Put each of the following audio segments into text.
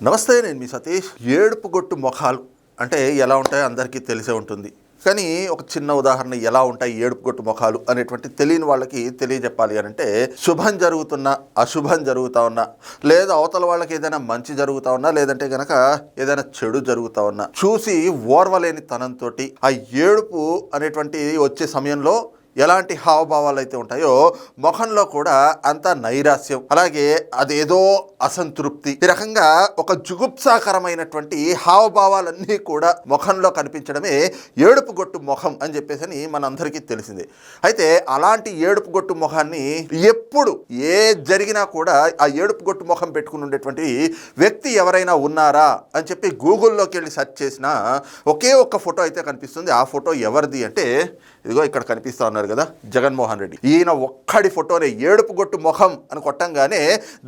నమస్తే నేను మీ సతీష్. ఏడుపు గొట్టు ముఖాలు అంటే ఎలా ఉంటాయో అందరికీ తెలిసే ఉంటుంది. కానీ ఒక చిన్న ఉదాహరణ ఎలా ఉంటాయి ఏడుపుగొట్టు ముఖాలు అనేటువంటి తెలియని వాళ్ళకి తెలియజెప్పాలి అని అంటే శుభం జరుగుతున్నా అశుభం జరుగుతా ఉన్నా లేదా అవతల వాళ్ళకి ఏదైనా మంచి జరుగుతా ఉన్నా లేదంటే గనక ఏదైనా చెడు జరుగుతా ఉన్నా చూసి ఓర్వలేని తనంతో ఆ ఏడుపు అనేటువంటి వచ్చే సమయంలో ఎలాంటి హావభావాలు అయితే ఉంటాయో ముఖంలో కూడా అంత నైరాస్యం అలాగే అదేదో అసంతృప్తి. ఈ రకంగా ఒక జుగుప్సాకరమైనటువంటి హావభావాలన్నీ కూడా ముఖంలో కనిపించడమే ఏడుపు గొట్టు ముఖం అని చెప్పేసి అని మనందరికీ తెలిసిందే. అయితే అలాంటి ఏడుపు గొట్టు ముఖాన్ని ఎప్పుడు ఏ జరిగినా కూడా ఆ ఏడుపు గొట్టు ముఖం పెట్టుకుని ఉండేటువంటి వ్యక్తి ఎవరైనా ఉన్నారా అని చెప్పి గూగుల్లోకి వెళ్ళి సెర్చ్ చేసినా ఒకే ఒక్క ఫోటో అయితే కనిపిస్తుంది. ఆ ఫోటో ఎవరిది అంటే ఇదిగో ఇక్కడ కనిపిస్తా ఉన్నారు కదా జగన్మోహన్ రెడ్డి. ఈయన ఒక్కడి ఫోటోనే ఏడుపు గొట్టు ముఖం అని కొట్టంగానే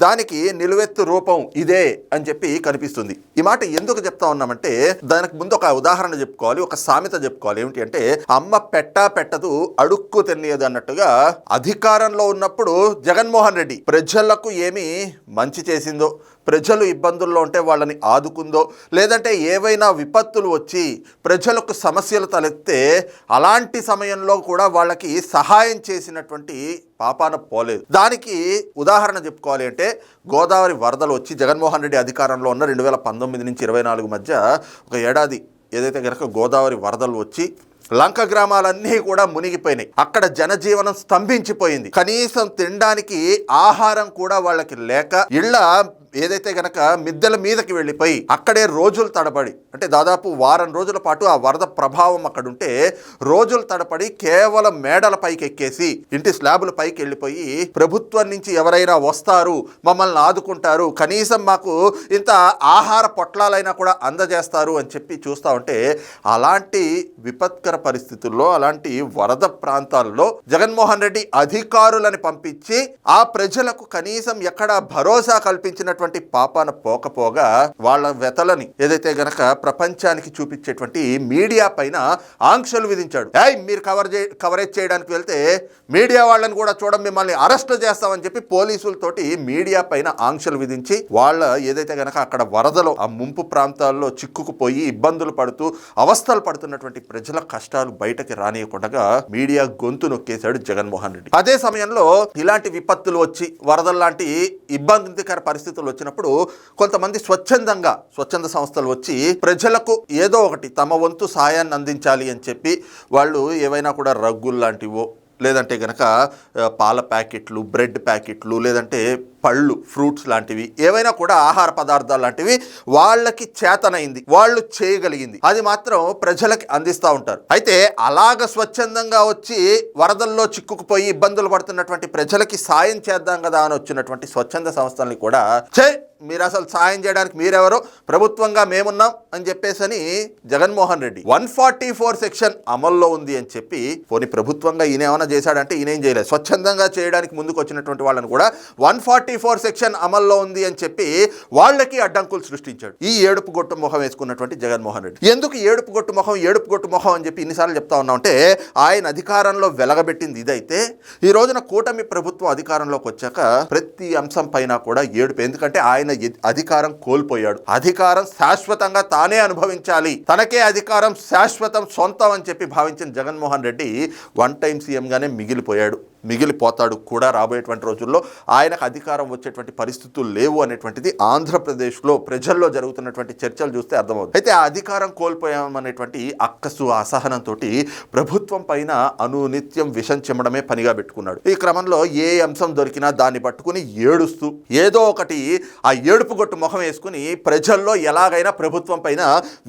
దానికి నిలువెత్తు రూపం ఇదే అని చెప్పి కనిపిస్తుంది. ఈ మాట ఎందుకు చెప్తా ఉన్నామంటే దానికి ముందు ఒక ఉదాహరణ చెప్పుకోవాలి ఒక సామెత చెప్పుకోవాలి. ఏమిటి అంటే అమ్మ పెట్టా పెట్టదు అడుక్కు తెలియదు అన్నట్టుగా అధికారంలో ఉన్నప్పుడు జగన్మోహన్ రెడ్డి ప్రజలకు ఏమి మంచి చేసిందో ప్రజలు ఇబ్బందుల్లో ఉంటే వాళ్ళని ఆదుకుందో లేదంటే ఏవైనా విపత్తులు వచ్చి ప్రజలకు సమస్యలు తలెత్తే అలాంటి సమయంలో కూడా వాళ్ళకి సహాయం చేసినటువంటి పాపాన పోలేదు. దానికి ఉదాహరణ చెప్పుకోవాలి అంటే గోదావరి వరదలు వచ్చి జగన్మోహన్ రెడ్డి అధికారంలో ఉన్న రెండు వేల పంతొమ్మిది నుంచి ఇరవై నాలుగు మధ్య ఒక ఏడాది ఏదైతే కనుక గోదావరి వరదలు వచ్చి లంక గ్రామాలన్నీ కూడా మునిగిపోయినాయి. అక్కడ జనజీవనం స్తంభించిపోయింది. కనీసం తినడానికి ఆహారం కూడా వాళ్ళకి లేక ఇళ్ళ ఏదైతే గనక మిద్దెల మీదకి వెళ్ళిపోయి అక్కడే రోజులు తడబడి అంటే దాదాపు వారం రోజుల పాటు ఆ వరద ప్రభావం అక్కడ ఉంటే రోజులు తడపడి కేవలం మేడల పైకి ఎక్కేసి ఇంటి స్లాబుల పైకి వెళ్ళిపోయి ప్రభుత్వం నుంచి ఎవరైనా వస్తారు మమ్మల్ని ఆదుకుంటారు కనీసం మాకు ఇంత ఆహార పొట్లాలైనా కూడా అందజేస్తారు అని చెప్పి చూస్తా ఉంటే అలాంటి విపత్కర పరిస్థితుల్లో అలాంటి వరద ప్రాంతాల్లో జగన్మోహన్ రెడ్డి అధికారులని పంపించి ఆ ప్రజలకు కనీసం ఎక్కడ భరోసా కల్పించినటువంటి పాపాన పోకపోగా వాళ్ళ వెతలని ఏదైతే గనక ప్రపంచానికి చూపించేటువంటి మీడియా పైన ఆంక్షలు విధించాడు. ఏయ్ మీరు కవర్ చే కవరేజ్ చేయడానికి వెళ్తే మీడియా వాళ్ళని కూడా చూడం మిమ్మల్ని అరెస్ట్ చేస్తామని చెప్పి పోలీసులతోటి మీడియా పైన ఆంక్షలు విధించి వాళ్ళ ఏదైతే గనక అక్కడ వరదలో ఆ ముంపు ప్రాంతాల్లో చిక్కుకుపోయి ఇబ్బందులు పడుతూ అవస్థలు పడుతున్నటువంటి ప్రజల కష్టాలు బయటకి రానియకుండా మీడియా గొంతు నొక్కేశాడు జగన్మోహన్ రెడ్డి. అదే సమయంలో ఇలాంటి విపత్తులు వచ్చి వరదలు లాంటి ఇబ్బందికర పరిస్థితులు వచ్చినప్పుడు కొంతమంది స్వచ్ఛందంగా స్వచ్ఛంద సంస్థలు వచ్చి ప్రజలకు ఏదో ఒకటి తమ వంతు సాయాన్ని అందించాలి అని చెప్పి వాళ్ళు ఏవైనా కూడా రగ్గులు లాంటివో లేదంటే గనక పాల ప్యాకెట్లు బ్రెడ్ ప్యాకెట్లు లేదంటే పళ్ళు ఫ్రూట్స్ లాంటివి ఏవైనా కూడా ఆహార పదార్థాలు లాంటివి వాళ్ళకి చేతనైంది వాళ్ళు చేయగలిగింది. అది మాత్రం ప్రజలకి అందిస్తూ ఉంటారు. అయితే అలాగ స్వచ్ఛందంగా వచ్చి వరదల్లో చిక్కుకుపోయి ఇబ్బందులు పడుతున్నటువంటి ప్రజలకి సాయం చేద్దాం కదా అని వచ్చినటువంటి స్వచ్ఛంద సంస్థల్ని కూడా చే మీరు అసలు సాయం చేయడానికి మీరెవరో? ప్రభుత్వంగా మేమున్నాం అని చెప్పేసని Jaganmohan Reddy one forty four section అమల్లో ఉంది అని చెప్పి పోనీ ప్రభుత్వంగా ఈయన ఏమైనా చేశాడంటే ఈయనేం చేయలేదు. స్వచ్ఛందంగా చేయడానికి ముందుకు వచ్చినటువంటి వాళ్ళని కూడా వన్ ఫార్టీ ఫోర్ సెక్షన్ అమల్లో ఉంది అని చెప్పి వాళ్ళకి అడ్డంకులు సృష్టించాడు. ఈ ఏడుపు గొట్టు ముఖం వేసుకున్నటువంటి జగన్మోహన్ రెడ్డి. ఎందుకు ఏడుపు గొట్టు ముఖం ఏడుపు గొట్టు ముఖం అని చెప్పి ఇన్నిసార్లు చెప్తా ఉన్నామంటే ఆయన అధికారంలో వెలగబెట్టింది ఇదైతే ఈ రోజున కూటమి ప్రభుత్వం అధికారంలోకి వచ్చాక ప్రతి అంశం పైన కూడా ఏడుపు. ఎందుకంటే ఆయన అధికారం కోల్పోయాడు. అధికారం శాశ్వతంగా తానే అనుభవించాలి. తనకే అధికారం శాశ్వతం సొంతం అని చెప్పి భావించిన జగన్మోహన్ రెడ్డి వన్ టైం సీఎంగానే మిగిలిపోయాడు. మిగిలిపోతాడు కూడా రాబోయేటువంటి రోజుల్లో. ఆయనకు అధికారం వచ్చేటువంటి పరిస్థితులు లేవు అనేటువంటిది ఆంధ్రప్రదేశ్లో ప్రజల్లో జరుగుతున్నటువంటి చర్చలు చూస్తే అర్థమవుతుంది. అయితే ఆ అధికారం కోల్పోయామనేటువంటి అక్కసు అసహనంతో ప్రభుత్వం పైన అనునిత్యం విషం చెమ్మడమే పనిగా పెట్టుకున్నాడు. ఈ క్రమంలో ఏ అంశం దొరికినా దాన్ని పట్టుకుని ఏడుస్తూ ఏదో ఒకటి ఆ ఏడుపు గొట్టు ముఖం వేసుకుని ప్రజల్లో ఎలాగైనా ప్రభుత్వం పైన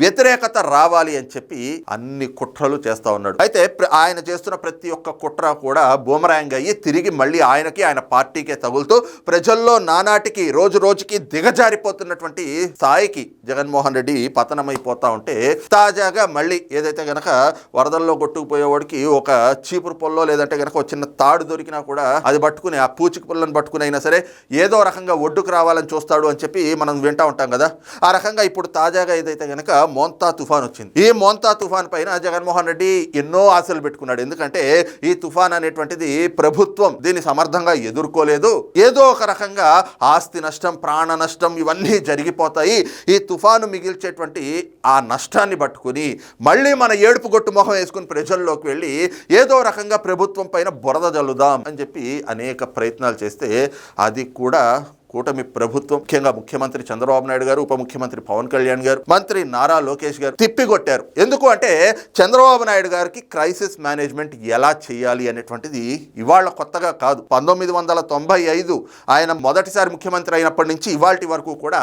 వ్యతిరేకత రావాలి అని చెప్పి అన్ని కుట్రలు చేస్తా ఉన్నాడు. అయితే ఆయన చేస్తున్న ప్రతి ఒక్క కుట్ర కూడా బూమరాంగ్ అయ్యి తిరిగి మళ్ళీ ఆయనకి ఆయన పార్టీకే తగులుతూ ప్రజల్లో నానాటికి రోజు రోజుకి దిగజారిపోతున్నటువంటి స్థాయికి జగన్మోహన్ రెడ్డి పతనమైపోతా ఉంటే తాజాగా మళ్ళీ ఏదైతే గనక వరదల్లో కొట్టుకుపోయేవాడికి ఒక చీపురు పొల్లో లేదంటే గనక ఒక చిన్న తాడు దొరికినా కూడా అది పట్టుకుని ఆ పూచిక పుల్లను పట్టుకుని అయినా సరే ఏదో రకంగా ఒడ్డుకు రావాలని చూస్తాడు అని చెప్పి మనం వింటా ఉంటాం కదా. ఆ రకంగా ఇప్పుడు తాజాగా ఏదైతే గనక మోంతా తుఫాన్ వచ్చింది. ఈ మోంతా తుఫాన్ పైన జగన్మోహన్ రెడ్డి ఎన్నో ఆశలు పెట్టుకున్నాడు. ఎందుకంటే ఈ తుఫాన్ అనేటువంటిది ప్రభుత్వం దీన్ని సమర్థంగా ఎదుర్కోలేదు. ఏదో ఒక రకంగా ఆస్తి నష్టం ప్రాణ నష్టం ఇవన్నీ జరిగిపోతాయి. ఈ తుఫాను మిగిల్చేటువంటి ఆ నష్టాన్ని పట్టుకుని మళ్ళీ మన ఏడుపు గొట్టు మొహం వేసుకుని ప్రజల్లోకి వెళ్ళి ఏదో రకంగా ప్రభుత్వం పైన బురద జల్లుదాం అని చెప్పి అనేక ప్రయత్నాలు చేస్తే అది కూడా కూటమి ప్రభుత్వం ముఖ్యంగా ముఖ్యమంత్రి చంద్రబాబు నాయుడు గారు ఉప ముఖ్యమంత్రి పవన్ కళ్యాణ్ గారు మంత్రి నారా లోకేష్ గారు తిప్పికొట్టారు. ఎందుకు అంటే చంద్రబాబు నాయుడు గారికి క్రైసిస్ మేనేజ్మెంట్ ఎలా చేయాలి అనేటువంటిది ఇవాళ కొత్తగా కాదు. పంతొమ్మిది వందల తొంభై ఐదు ఆయన మొదటిసారి ముఖ్యమంత్రి అయినప్పటి నుంచి ఇవాళ వరకు కూడా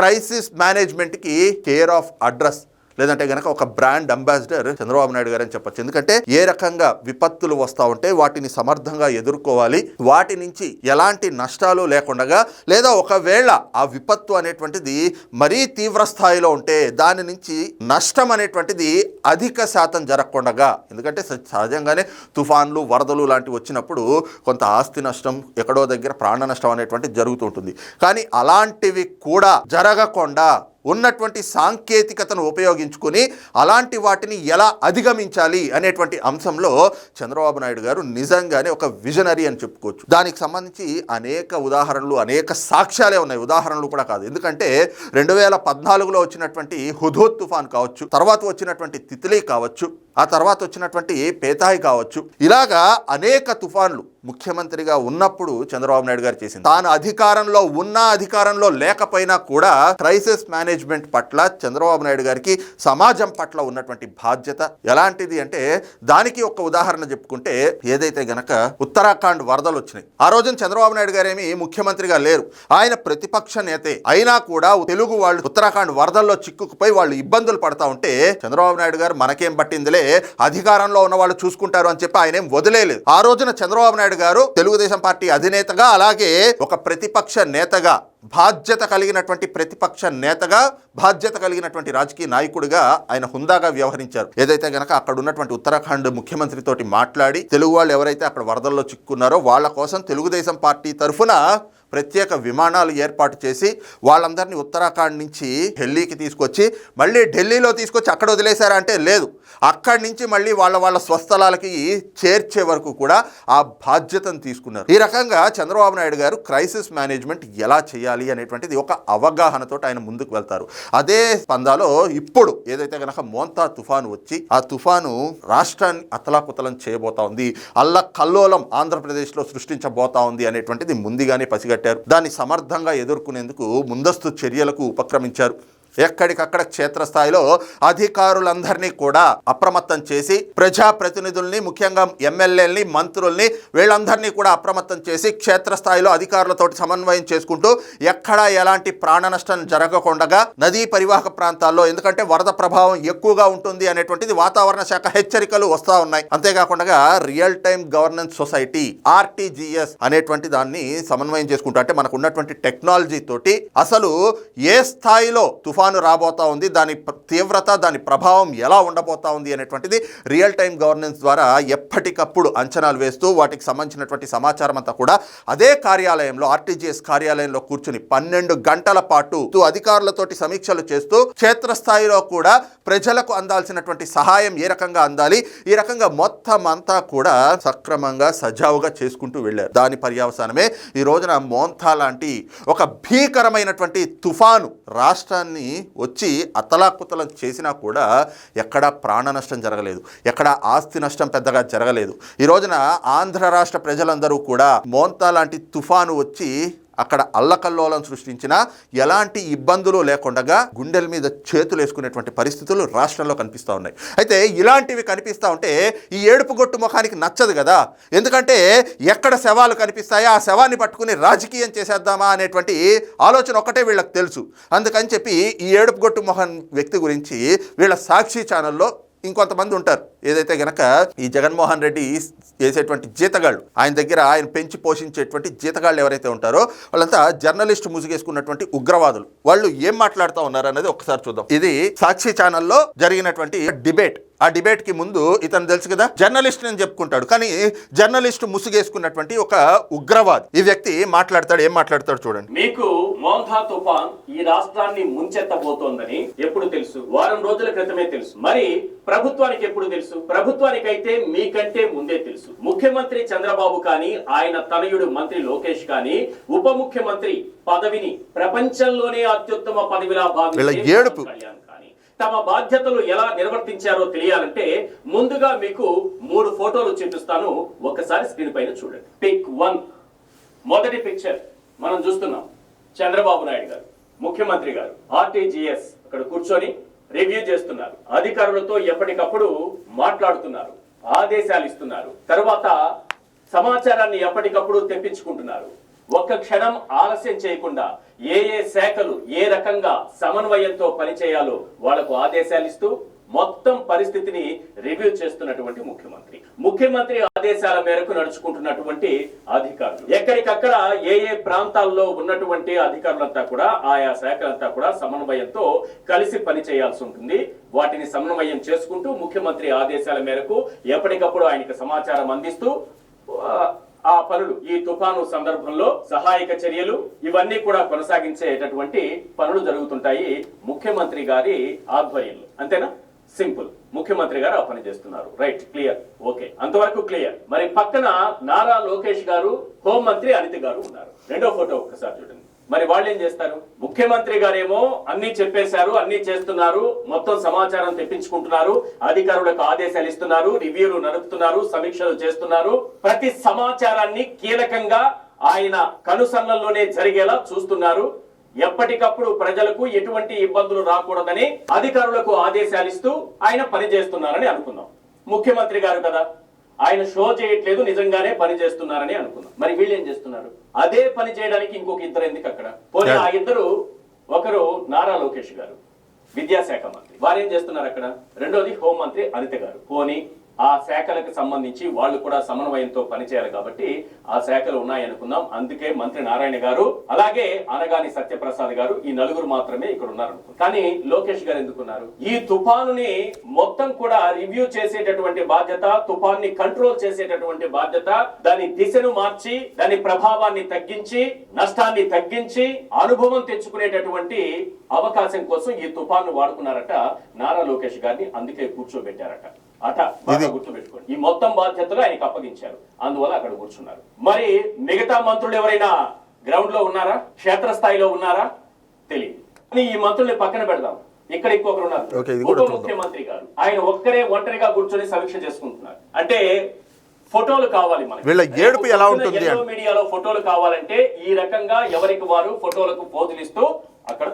క్రైసిస్ మేనేజ్మెంట్కి కేర్ ఆఫ్ అడ్రస్ లేదంటే గనక ఒక బ్రాండ్ అంబాసిడర్ చంద్రబాబు నాయుడు గారు అని చెప్పొచ్చు. ఎందుకంటే ఏ రకంగా విపత్తులు వస్తూ ఉంటే వాటిని సమర్థంగా ఎదుర్కోవాలి. వాటి నుంచి ఎలాంటి నష్టాలు లేకుండా లేదా ఒకవేళ ఆ విపత్తు అనేటువంటిది మరీ తీవ్ర స్థాయిలో ఉంటే దాని నుంచి నష్టం అనేటువంటిది అధిక శాతం జరగకుండా ఎందుకంటే స- సహజంగానే తుఫాన్లు వరదలు లాంటివి వచ్చినప్పుడు కొంత ఆస్తి నష్టం ఎక్కడో దగ్గర ప్రాణ నష్టం అనేటువంటిది జరుగుతూ ఉంటుంది. కానీ అలాంటివి కూడా జరగకుండా ఉన్నటువంటి సాంకేతికతను ఉపయోగించుకొని అలాంటి వాటిని ఎలా అధిగమించాలి అనేటువంటి అంశంలో చంద్రబాబు నాయుడు గారు నిజంగానే ఒక విజనరీ అని చెప్పుకోవచ్చు. దానికి సంబంధించి అనేక ఉదాహరణలు అనేక సాక్ష్యాలే ఉన్నాయి. ఉదాహరణలు కూడా కాదు. ఎందుకంటే రెండు వేల పద్నాలుగులో వచ్చినటువంటి హుదూద్ తుఫాన్ కావచ్చు తర్వాత వచ్చినటువంటి తిత్లీ కావచ్చు ఆ తర్వాత వచ్చినటువంటి పేతాయి కావచ్చు. ఇలాగా అనేక తుఫాన్లు ముఖ్యమంత్రిగా ఉన్నప్పుడు చంద్రబాబు నాయుడు గారు చేసింది. తాను అధికారంలో ఉన్నా అధికారంలో లేకపోయినా కూడా క్రైసిస్ మేనేజ్మెంట్ పట్ల చంద్రబాబు నాయుడు గారికి సమాజం పట్ల ఉన్నటువంటి బాధ్యత ఎలాంటిది అంటే దానికి ఒక ఉదాహరణ చెప్పుకుంటే ఏదైతే గనక ఉత్తరాఖండ్ వరదలు వచ్చినాయి. ఆ రోజున చంద్రబాబు నాయుడు గారేమి ముఖ్యమంత్రిగా లేరు. ఆయన ప్రతిపక్ష నేతే. అయినా కూడా తెలుగు వాళ్ళు ఉత్తరాఖండ్ వరదల్లో చిక్కుకుపోయి వాళ్ళు ఇబ్బందులు పడతా ఉంటే చంద్రబాబు నాయుడు గారు మనకేం పట్టిందిలే? అధికారంలో ఉన్న వాళ్ళు చూసుకుంటారు అని చెప్పి ఆయన ఏం ఆ రోజున చంద్రబాబు నాయుడు గారు తెలుగుదేశం పార్టీ అధినేతగా అలాగే ఒక ప్రతిపక్ష నేతగా బాధ్యత కలిగినటువంటి ప్రతిపక్ష నేతగా బాధ్యత కలిగినటువంటి రాజకీయ నాయకుడిగా ఆయన హుందాగా వ్యవహరించారు. ఏదైతే గనక అక్కడ ఉన్నటువంటి ఉత్తరాఖండ్ ముఖ్యమంత్రితోటి మాట్లాడి తెలుగు వాళ్ళు ఎవరైతే అక్కడ వరదల్లో చిక్కున్నారో వాళ్ళ కోసం తెలుగుదేశం పార్టీ తరఫున ప్రత్యేక విమానాలు ఏర్పాటు చేసి వాళ్ళందరినీ ఉత్తరాఖండ్ నుంచి ఢిల్లీకి తీసుకొచ్చి మళ్ళీ ఢిల్లీలో తీసుకొచ్చి అక్కడ వదిలేశారా అంటే లేదు. అక్కడి నుంచి మళ్ళీ వాళ్ళ వాళ్ళ స్వస్థలాలకి చేర్చే వరకు కూడా ఆ బాధ్యతను తీసుకున్నారు. ఈ రకంగా చంద్రబాబు నాయుడు గారు క్రైసిస్ మేనేజ్మెంట్ ఎలా చేయాలి అనేటువంటిది ఒక అవగాహనతో ఆయన ముందుకు వెళ్తారు. అదే స్పందాలో ఇప్పుడు ఏదైతే గనక మోంతా తుఫాను వచ్చి ఆ తుఫాను రాష్ట్రాన్ని అతలాకుతలం చేయబోతా ఉంది. అల్ల కల్లోలం ఆంధ్రప్రదేశ్లో సృష్టించబోతా ఉంది అనేటువంటిది ముందుగానే పసిగట్టారు. దాన్ని సమర్థంగా ఎదుర్కొనేందుకు ముందస్తు చర్యలకు ఉపక్రమించారు. ఎక్కడికక్కడ క్షేత్రస్థాయిలో అధికారులందరినీ కూడా అప్రమత్తం చేసి ప్రజాప్రతినిధుల్ని ముఖ్యంగా ఎమ్మెల్యేలని మంత్రుల్ని వీళ్ళందరినీ కూడా అప్రమత్తం చేసి క్షేత్రస్థాయిలో అధికారులతోటి సమన్వయం చేసుకుంటూ ఎక్కడా ఎలాంటి ప్రాణ నష్టం జరగకుండా నదీ పరివాహక ప్రాంతాల్లో ఎందుకంటే వరద ప్రభావం ఎక్కువగా ఉంటుంది అనేటువంటిది వాతావరణ శాఖ హెచ్చరికలు వస్తూ ఉన్నాయి. అంతేకాకుండా real time governance society RTGS అనేటువంటి దాన్ని సమన్వయం చేసుకుంటూ అంటే మనకు ఉన్నటువంటి టెక్నాలజీ తోటి అసలు ఏ స్థాయిలో తుఫాను రాబోతా ఉంది. దాని తీవ్రత దాని ప్రభావం ఎలా ఉండబోతా ఉంది అనేటువంటిది రియల్ టైం గవర్నెన్స్ ద్వారా ఎప్పటికప్పుడు అంచనాలు వేస్తూ వాటికి సంబంధించినటువంటి సమాచారం అంతా కూడా అదే కార్యాలయంలో ఆర్టీజీఎస్ కార్యాలయంలో కూర్చుని పన్నెండు గంటల పాటు తు- అధికారులతోటి సమీక్షలు చేస్తూ క్షేత్రస్థాయిలో కూడా ప్రజలకు అందాల్సినటువంటి సహాయం ఏ రకంగా అందాలి ఈ రకంగా మొత్తం అంతా కూడా సక్రమంగా సజావుగా చేసుకుంటూ వెళ్ళారు. దాని పర్యవసానమే ఈ రోజున మోంతా లాంటి ఒక భీకరమైనటువంటి తుఫాను రాష్ట్రాన్ని వచ్చి అత్తలాకుతలం చేసినా కూడా ఎక్కడా ప్రాణ నష్టం జరగలేదు. ఎక్కడ ఆస్తి నష్టం పెద్దగా జరగలేదు. ఈ రోజున ఆంధ్ర రాష్ట్ర ప్రజలందరూ కూడా మోంతా లాంటి తుఫాను వచ్చి అక్కడ అల్లకల్లోలం సృష్టించిన ఎలాంటి ఇబ్బందులు లేకుండా గుండెల మీద చేతులు వేసుకునేటువంటి పరిస్థితులు రాష్ట్రంలో కనిపిస్తూ ఉన్నాయి. అయితే ఇలాంటివి కనిపిస్తూ ఉంటే ఈ ఏడుపు గొట్టు ముఖానికి నచ్చదు కదా? ఎందుకంటే ఎక్కడ శవాలు కనిపిస్తాయో ఆ శవాన్ని పట్టుకుని రాజకీయం చేసేద్దామా అనేటువంటి ఆలోచన ఒక్కటే వీళ్ళకి తెలుసు. అందుకని చెప్పి ఈ ఏడుపు గొట్టు మొహన్ వ్యక్తి గురించి వీళ్ళ సాక్షి ఛానల్లో ఇంకొంతమంది ఉంటారు. ఏదైతే గనక ఈ జగన్మోహన్ రెడ్డి చేసేటువంటి జీతగాళ్ళు ఆయన దగ్గర ఆయన పెంచి పోషించేటువంటి జీతగాళ్ళు ఎవరైతే ఉంటారో వాళ్ళంతా జర్నలిస్ట్ ముసుగేసుకున్నటువంటి ఉగ్రవాదులు. వాళ్ళు ఏం మాట్లాడుతూ ఉన్నారు అనేది ఒకసారి చూద్దాం. ఇది సాక్షి ఛానల్లో జరిగినటువంటి డిబేట్. ఆ డిబేట్కి ముందు ఇతను తెలుసు కదా? జర్నలిస్ట్ అని చెప్పుకుంటాడు. కానీ జర్నలిస్ట్ ముసుగేసుకున్నటువంటి ఒక ఉగ్రవాది. ఈ వ్యక్తి మాట్లాడతాడు ఏం మాట్లాడతాడు చూడండి. మీకు మోంఘా తుఫాన్ ఈ రాష్ట్రాన్ని ముంచెత్తబోతోందని ఎప్పుడు తెలుసు? వారం రోజుల క్రితమే తెలుసు. మరి ప్రభుత్వానికి ఎప్పుడు తెలుసు? ప్రభుత్వానికైతే మీకంటే ముందే తెలుసు. ముఖ్యమంత్రి చంద్రబాబు కానీ ఆయన తనయుడు మంత్రి లోకేష్ కానీ ఉప ముఖ్యమంత్రి పదవిని ప్రపంచంలోనే అత్యుత్తమ పదవిలా భావించే ఏడుపు. తమ బాధ్యతలు ఎలా నిర్వర్తించారో తెలియాలంటే ముందుగా మీకు మూడు ఫోటోలు చూపిస్తాను. ఒక్కసారి స్క్రీన్ పైన చూడండి. పిక్ వన్ మొదటి పిక్చర్ మనం చూస్తున్నాం. చంద్రబాబు నాయుడు గారు ముఖ్యమంత్రి గారు ఆర్టీజీఎస్ అక్కడ కూర్చొని రివ్యూ చేస్తున్నారు. అధికారులతో ఎప్పటికప్పుడు మాట్లాడుతున్నారు ఆదేశాలు ఇస్తున్నారు. తర్వాత సమాచారాన్ని ఎప్పటికప్పుడు తెప్పించుకుంటున్నారు. ఒక్క క్షణం ఆలస్యం చేయకుండా ఏ ఏ శాఖలు ఏ రకంగా సమన్వయంతో పనిచేయాలో వాళ్ళకు ఆదేశాలు ఇస్తూ మొత్తం పరిస్థితిని రివ్యూ చేస్తున్నటువంటి ముఖ్యమంత్రి. ముఖ్యమంత్రి ఆదేశాల మేరకు నడుచుకుంటున్నటువంటి అధికారులు. ఎక్కడికక్కడ ఏ ఏ ప్రాంతాల్లో ఉన్నటువంటి అధికారులంతా కూడా ఆయా శాఖలంతా కూడా సమన్వయంతో కలిసి పని చేయాల్సి ఉంటుంది. వాటిని సమన్వయం చేసుకుంటూ ముఖ్యమంత్రి ఆదేశాల మేరకు ఎప్పటికప్పుడు ఆయనకు సమాచారం అందిస్తూ ఆ, పనులు ఈ తుఫాను సందర్భంలో సహాయక చర్యలు ఇవన్నీ కూడా కొనసాగించేటటువంటి పనులు జరుగుతుంటాయి ముఖ్యమంత్రి గారి ఆధ్వర్యంలో. అంతేనా? సింపుల్. ముఖ్యమంత్రి గారు ఆ పని చేస్తున్నారు. Right clear. ఓకే. అంతవరకు క్లియర్. మరి పక్కన నారా లోకేష్ గారు హోంమంత్రి అనిత గారు ఉన్నారు. రెండో ఫోటో ఒక్కసారి చూడండి. మరి వాళ్ళు ఏం చేస్తారు? ముఖ్యమంత్రి గారేమో అన్ని చెప్పేశారు అన్ని చేస్తున్నారు మొత్తం సమాచారం తెప్పించుకుంటున్నారు అధికారులకు ఆదేశాలు ఇస్తున్నారు రివ్యూలు నడుపుతున్నారు సమీక్షలు చేస్తున్నారు. ప్రతి సమాచారాన్ని కీలకంగా ఆయన కనుసన్నల్లోనే జరిగేలా చూస్తున్నారు. ఎప్పటికప్పుడు ప్రజలకు ఎటువంటి ఇబ్బందులు రాకూడదని అధికారులకు ఆదేశాలు ఇస్తూ ఆయన పని చేస్తున్నారని అనుకుందాం. ముఖ్యమంత్రి గారు కదా? ఆయన షో చేయట్లేదు నిజంగానే పని చేస్తున్నారని అనుకుందాం మరి వీళ్ళు ఏం చేస్తున్నారు? అదే పని చేయడానికి ఇంకొక ఇద్దరు ఎందుకు అక్కడ? పోనీ ఆ ఇద్దరు ఒకరు నారా లోకేష్ గారు విద్యాశాఖ మంత్రి. వారు ఏం చేస్తున్నారు అక్కడ? రెండోది హోంమంత్రి అనిత గారు. పోనీ ఆ శాఖలకు సంబంధించి వాళ్ళు కూడా సమన్వయంతో పనిచేయాలి కాబట్టి ఆ శాఖలు ఉన్నాయనుకుందాం. అందుకే మంత్రి నారాయణ గారు అలాగే అనగాని సత్యప్రసాద్ గారు ఈ నలుగురు మాత్రమే ఇక్కడ ఉన్నారు కానీ లోకేష్ గారు ఎందుకున్నారు? ఈ తుఫానుని మొత్తం కూడా రివ్యూ చేసేటటువంటి బాధ్యత తుఫాన్ని కంట్రోల్ చేసేటటువంటి బాధ్యత దాని దిశను మార్చి దాని ప్రభావాన్ని తగ్గించి నష్టాన్ని తగ్గించి అనుభవం తెచ్చుకునేటటువంటి అవకాశం కోసం ఈ తుఫాను వాడుకున్నారట నారా లోకేష్ గారిని అందుకే కూర్చోబెట్టారట. అట బాగా గుర్తుపెట్టుకోండి. ఈ మొత్తం బాధ్యతలు ఆయనకి అప్పగించారు. అందువల్ల అక్కడ కూర్చున్నారు. మరి మిగతా మంత్రులు ఎవరైనా గ్రౌండ్లో ఉన్నారా? క్షేత్రస్థాయిలో ఉన్నారా? తెలియదు కానీ ఈ మంత్రుల్ని పక్కన పెడదాం. ఇక్కడ ఇంకొకరు ఉన్నారు. ఉప. ముఖ్యమంత్రి గారు. ఆయన ఒక్కరే ఒంటరిగా కూర్చొని సమీక్ష చేసుకుంటున్నారు. అంటే ఫోటోలు కావాలి మనకి. వీళ్ళ ఏడుపు ఎలా ఉంటుంది? మీడియాలో ఫోటోలు కావాలంటే ఈ రకంగా ఎవరికి వారు ఫోటోలకు పోజులిస్తూ అక్కడ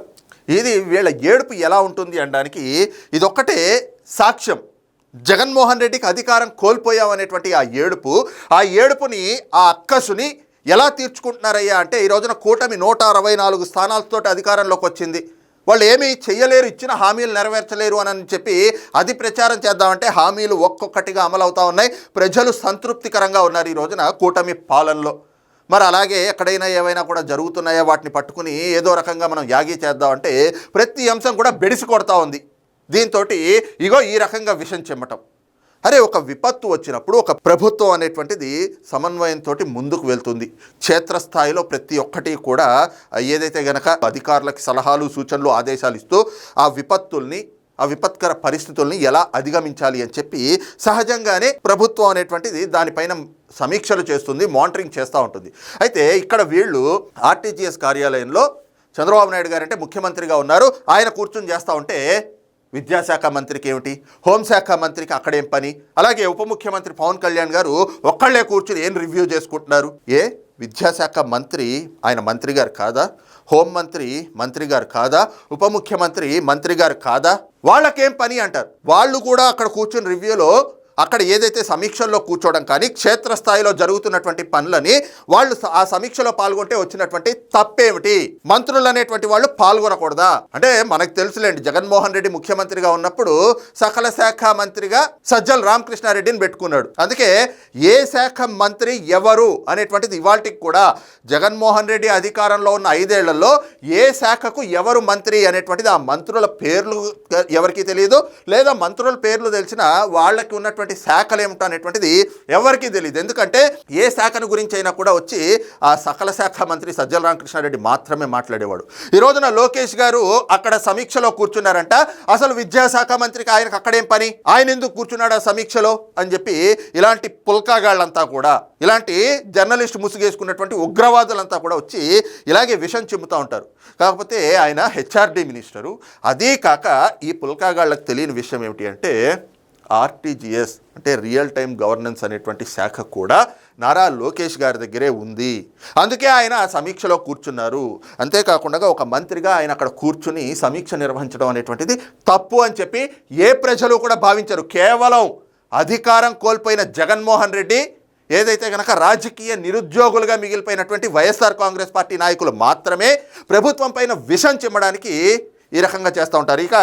ఇది వీళ్ళ ఏడుపు ఎలా ఉంటుంది అనడానికి ఇదొక్కటే సాక్ష్యం. జగన్మోహన్ రెడ్డికి అధికారం కోల్పోయామనేటువంటి ఆ ఏడుపు ఆ ఏడుపుని ఆ అక్కసుని ఎలా తీర్చుకుంటున్నారయ్యా అంటే ఈ రోజున కూటమి నూట అరవై నాలుగు స్థానాలతో అధికారంలోకి వచ్చింది. వాళ్ళు ఏమీ చెయ్యలేరు ఇచ్చిన హామీలు నెరవేర్చలేరు అని చెప్పి అది ప్రచారం చేద్దామంటే హామీలు ఒక్కొక్కటిగా అమలవుతా ఉన్నాయి. ప్రజలు సంతృప్తికరంగా ఉన్నారు ఈ రోజున కూటమి పాలనలో. మరి అలాగే ఎక్కడైనా ఏవైనా కూడా జరుగుతున్నాయో వాటిని పట్టుకుని ఏదో రకంగా మనం యాగి చేద్దామంటే ప్రతి అంశం కూడా బెడిసి కొడతా ఉంది. దీంతో ఇగో ఈ రకంగా విషం చెమ్మటం. అరే ఒక విపత్తు వచ్చినప్పుడు ఒక ప్రభుత్వం అనేటువంటిది సమన్వయంతో ముందుకు వెళ్తుంది. క్షేత్రస్థాయిలో ప్రతి ఒక్కటి కూడా ఏదైతే గనక అధికారులకి సలహాలు సూచనలు ఆదేశాలు ఇస్తూ ఆ విపత్తుల్ని ఆ విపత్కర పరిస్థితుల్ని ఎలా అధిగమించాలి అని చెప్పి సహజంగానే ప్రభుత్వం అనేటువంటిది దానిపైన సమీక్షలు చేస్తుంది మానిటరింగ్ చేస్తూ ఉంటుంది. అయితే ఇక్కడ వీళ్ళు ఆర్టీజీఎస్ కార్యాలయంలో చంద్రబాబు నాయుడు గారు అంటే ముఖ్యమంత్రిగా ఉన్నారు. ఆయన కూర్చుని చేస్తూ ఉంటే విద్యాశాఖ మంత్రికి ఏమిటి? హోంశాఖ మంత్రికి అక్కడేం పని? అలాగే ఉప ముఖ్యమంత్రి పవన్ కళ్యాణ్ గారు ఒక్కళ్ళే కూర్చుని ఏం రివ్యూ చేసుకుంటున్నారు? ఏ? విద్యాశాఖ మంత్రి ఆయన మంత్రి గారు కాదా? హోంమంత్రి మంత్రి గారు కాదా? ఉప ముఖ్యమంత్రి మంత్రి గారు కాదా? వాళ్ళకేం పని అంటారు? వాళ్ళు కూడా అక్కడ కూర్చుని రివ్యూలో అక్కడ ఏదైతే సమీక్షల్లో కూర్చోవడం కానీ క్షేత్రస్థాయిలో జరుగుతున్నటువంటి పనులని వాళ్ళు ఆ సమీక్షలో పాల్గొంటే వచ్చినటువంటి తప్పేమిటి? మంత్రులు అనేటువంటి వాళ్ళు పాల్గొనకూడదా? అంటే మనకు తెలుసులేండి జగన్మోహన్ రెడ్డి ముఖ్యమంత్రిగా ఉన్నప్పుడు సకల శాఖ మంత్రిగా సజ్జల రామకృష్ణారెడ్డిని పెట్టుకున్నాడు. అందుకే ఏ శాఖ మంత్రి ఎవరు అనేటువంటిది ఇవాళకి కూడా జగన్మోహన్ రెడ్డి అధికారంలో ఉన్న ఐదేళ్ళలో ఏ శాఖకు ఎవరు మంత్రి అనేటువంటిది ఆ మంత్రుల పేర్లు ఎవరికి తెలియదు లేదా మంత్రుల పేర్లు తెలిసిన వాళ్ళకి ఉన్నటువంటి శాఖలు ఏమిటో అనేటువంటిది ఎవరికీ తెలియదు ఎందుకంటే ఏ శాఖను గురించి అయినా కూడా వచ్చి ఆ సకల శాఖ మంత్రి సజ్జల రామకృష్ణారెడ్డి మాత్రమే మాట్లాడేవాడు. ఈ రోజున లోకేష్ గారు అక్కడ సమీక్షలో కూర్చున్నారంట. అసలు విద్యాశాఖ మంత్రికి ఆయనకు అక్కడేం పని? ఆయన ఎందుకు కూర్చున్నాడు ఆ సమీక్షలో? అని చెప్పి ఇలాంటి పుల్కాగాళ్ళంతా కూడా ఇలాంటి జర్నలిస్ట్ ముసుగేసుకున్నటువంటి ఉగ్రవాదులంతా కూడా వచ్చి ఇలాగే విషం చిమ్ముతూ ఉంటారు. కాకపోతే ఆయన హెచ్ఆర్డి మినిస్టరు. అదీ కాక ఈ పుల్కాగాళ్ళకు తెలియని విషయం ఏమిటి అంటే ఆర్టీజీఎస్ అంటే రియల్ టైం గవర్నెన్స్ అనేటువంటి శాఖ కూడా నారా లోకేష్ గారి దగ్గరే ఉంది. అందుకే ఆయన ఆ సమీక్షలో కూర్చున్నారు. అంతేకాకుండా ఒక మంత్రిగా ఆయన అక్కడ కూర్చుని సమీక్ష నిర్వహించడం అనేటువంటిది తప్పు అని చెప్పి ఏ ప్రజలు కూడా భావించరు. కేవలం అధికారం కోల్పోయిన జగన్మోహన్ రెడ్డి ఏదైతే కనుక రాజకీయ నిరుద్యోగులుగా మిగిలిపోయినటువంటి వైఎస్ఆర్ కాంగ్రెస్ పార్టీ నాయకులు మాత్రమే ప్రభుత్వం పైన విషం చిమ్మడానికి ఈ రకంగా చేస్తూ ఉంటారు. ఇక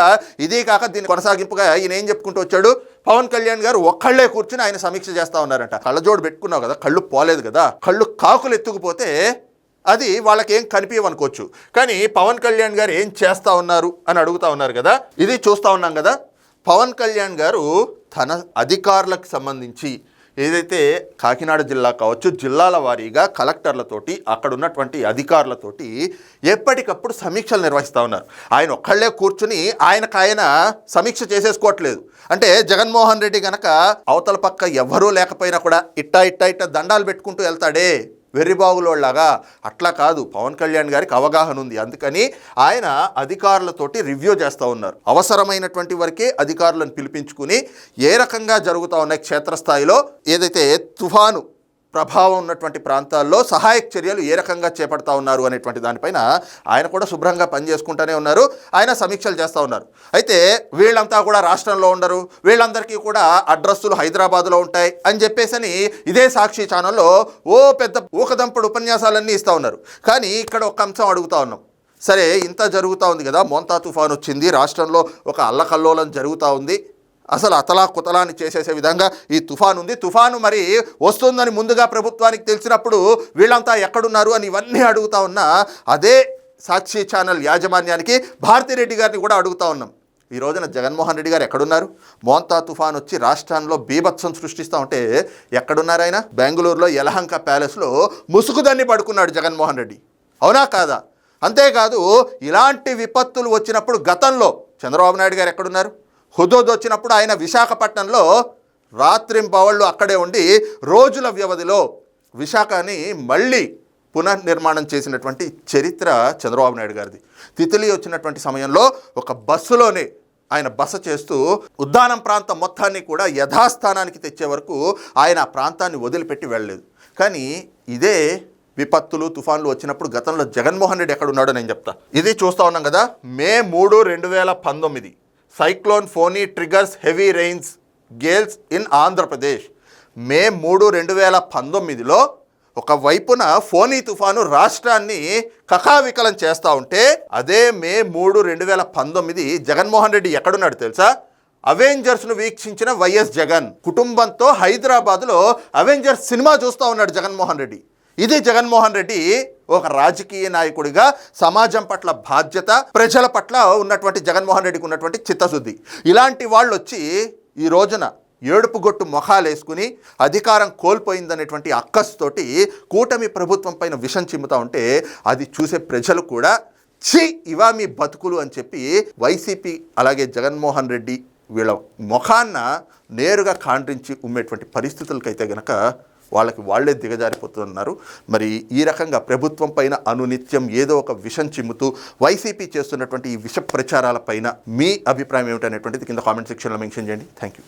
ఇదే కాక దీని కొనసాగింపుగా ఈయన ఏం చెప్పుకుంటూ వచ్చాడు? పవన్ కళ్యాణ్ గారు ఒక్కళ్ళే కూర్చుని ఆయన సమీక్ష చేస్తూ ఉన్నారంట. కళ్ళజోడు పెట్టుకున్నావు కదా కళ్ళు పోలేదు కదా కళ్ళు కాకులు ఎత్తుకుపోతే అది వాళ్ళకి ఏం కనిపించవనుకోవచ్చు కానీ పవన్ కళ్యాణ్ గారు ఏం చేస్తూ ఉన్నారు అని అడుగుతా ఉన్నారు కదా ఇది చూస్తూ ఉన్నాం కదా. పవన్ కళ్యాణ్ గారు తన అధికారులకు సంబంధించి ఏదైతే కాకినాడ జిల్లా కావచ్చు జిల్లాల వారీగా కలెక్టర్లతోటి అక్కడ ఉన్నటువంటి అధికారులతోటి ఎప్పటికప్పుడు సమీక్షలు నిర్వహిస్తూ ఉన్నారు. ఆయన ఒక్కళ్ళే కూర్చుని ఆయనకు ఆయన సమీక్ష చేసేసుకోవట్లేదు. అంటే జగన్మోహన్ రెడ్డి గనక అవతల పక్క ఎవ్వరూ లేకపోయినా కూడా ఇట్టా ఇట్టా ఇట్టా దండాలు పెట్టుకుంటూ వెళ్తాడే. వెర్రిబాగులోళ్ళగా అట్లా కాదు పవన్ కళ్యాణ్ గారికి అవగాహన ఉంది. అందుకని ఆయన అధికారులతోటి రివ్యూ చేస్తూ ఉన్నారు. అవసరమైనటువంటి వరకే అధికారులను పిలిపించుకుని ఏ రకంగా జరుగుతూ ఉన్నాయి క్షేత్రస్థాయిలో ఏదైతే తుఫాను ప్రభావం ఉన్నటువంటి ప్రాంతాల్లో సహాయక చర్యలు ఏ రకంగా చేపడతా ఉన్నారు అనేటువంటి దానిపైన ఆయన కూడా శుభ్రంగా పనిచేసుకుంటూనే ఉన్నారు. ఆయన సమీక్షలు చేస్తూ ఉన్నారు. అయితే వీళ్ళంతా కూడా రాష్ట్రంలో ఉండరు. వీళ్ళందరికీ కూడా అడ్రస్సులు హైదరాబాద్లో ఉంటాయి అని చెప్పేసి ఇదే సాక్షి ఛానల్లో ఓ పెద్ద ఊకదంపుడు ఉపన్యాసాలన్నీ ఇస్తూ ఉన్నారు. కానీ ఇక్కడ ఒక అంశం అడుగుతా ఉన్నాం. సరే ఇంత జరుగుతూ ఉంది కదా మోంతా తుఫాన్ వచ్చింది రాష్ట్రంలో ఒక అల్లకల్లోలం జరుగుతూ ఉంది. అసలు అతలా కుతలాన్ని చేసేసే విధంగా ఈ తుఫాను ఉంది. తుఫాను మరి వస్తుందని ముందుగా ప్రభుత్వానికి తెలిసినప్పుడు వీళ్ళంతా ఎక్కడున్నారు అని ఇవన్నీ అడుగుతా ఉన్నా అదే సాక్షి ఛానల్ యాజమాన్యానికి భారతిరెడ్డి గారిని కూడా అడుగుతా ఉన్నాం. ఈ రోజున జగన్మోహన్ రెడ్డి గారు ఎక్కడున్నారు? మోంతా తుఫాన్ వచ్చి రాష్ట్రంలో బీభత్సం సృష్టిస్తూ ఉంటే ఎక్కడున్నారు ఆయన? బెంగళూరులో యలహంక ప్యాలెస్లో ముసుగుదన్ని పడుకున్నాడు జగన్మోహన్ రెడ్డి. అవునా కాదా? అంతేకాదు ఇలాంటి విపత్తులు వచ్చినప్పుడు గతంలో చంద్రబాబు నాయుడు గారు ఎక్కడున్నారు? హుదోద్ వచ్చినప్పుడు ఆయన విశాఖపట్నంలో రాత్రింబవళ్ళు అక్కడే ఉండి రోజుల వ్యవధిలో విశాఖని మళ్ళీ పునర్నిర్మాణం చేసినటువంటి చరిత్ర చంద్రబాబు నాయుడు గారిది. తితిలి వచ్చినటువంటి సమయంలో ఒక బస్సులోనే ఆయన బస చేస్తూ ఉద్దానం ప్రాంతం మొత్తాన్ని కూడా యథాస్థానానికి తెచ్చే వరకు ఆయన ఆ ప్రాంతాన్ని వదిలిపెట్టి వెళ్ళలేదు. కానీ ఇదే విపత్తులు తుఫాన్లు వచ్చినప్పుడు గతంలో జగన్మోహన్ రెడ్డి ఎక్కడ ఉన్నాడో నేను చెప్తా. ఇది చూస్తూ ఉన్నాం కదా మే మూడు రెండు వేల పంతొమ్మిది. Cyclone Fani triggers heavy rains gales in Andhra Pradesh. May మూడు రెండు వేల పంతొమ్మిదిలో ఒక వైపున ఫోనీ తుఫాను రాష్ట్రాన్ని కకావికలం చేస్తూ ఉంటే అదే మే మూడు రెండు వేల పంతొమ్మిది జగన్మోహన్ రెడ్డి ఎక్కడున్నాడు తెలుసా? అవెంజర్స్ను వీక్షించిన వైఎస్ జగన్ కుటుంబంతో హైదరాబాద్లో అవెంజర్స్ సినిమా చూస్తూ ఉన్నాడు జగన్మోహన్ రెడ్డి. ఇది జగన్మోహన్ రెడ్డి ఒక రాజకీయ నాయకుడిగా సమాజం పట్ల బాధ్యత ప్రజల పట్ల ఉన్నటువంటి జగన్మోహన్ రెడ్డికి ఉన్నటువంటి చిత్తశుద్ధి. ఇలాంటి వాళ్ళు వచ్చి ఈ రోజున ఏడుపుగొట్టు మొఖాలు వేసుకుని అధికారం కోల్పోయిందనేటువంటి అక్కస్తోటి కూటమి ప్రభుత్వం పైన విషం చిమ్ముతా ఉంటే అది చూసే ప్రజలు కూడా ఛీ ఇవా మీ బతుకులు అని చెప్పి వైసీపీ అలాగే జగన్మోహన్ రెడ్డి వీళ్ళ ముఖాన్న నేరుగా ఖాండ్రించి ఉమ్మేటువంటి పరిస్థితులకైతే గనక వాళ్ళకి వాళ్ళే దిగజారిపోతున్నారు. మరి ఈ రకంగా ప్రభుత్వం పైన అనునిత్యం ఏదో ఒక విషం చిమ్ముతూ వైసీపీ చేస్తున్నటువంటి ఈ విష ప్రచారాలపైన మీ అభిప్రాయం ఏమిటనేటువంటిది కింద కామెంట్ సెక్షన్లో మెన్షన్ చేయండి. Thank you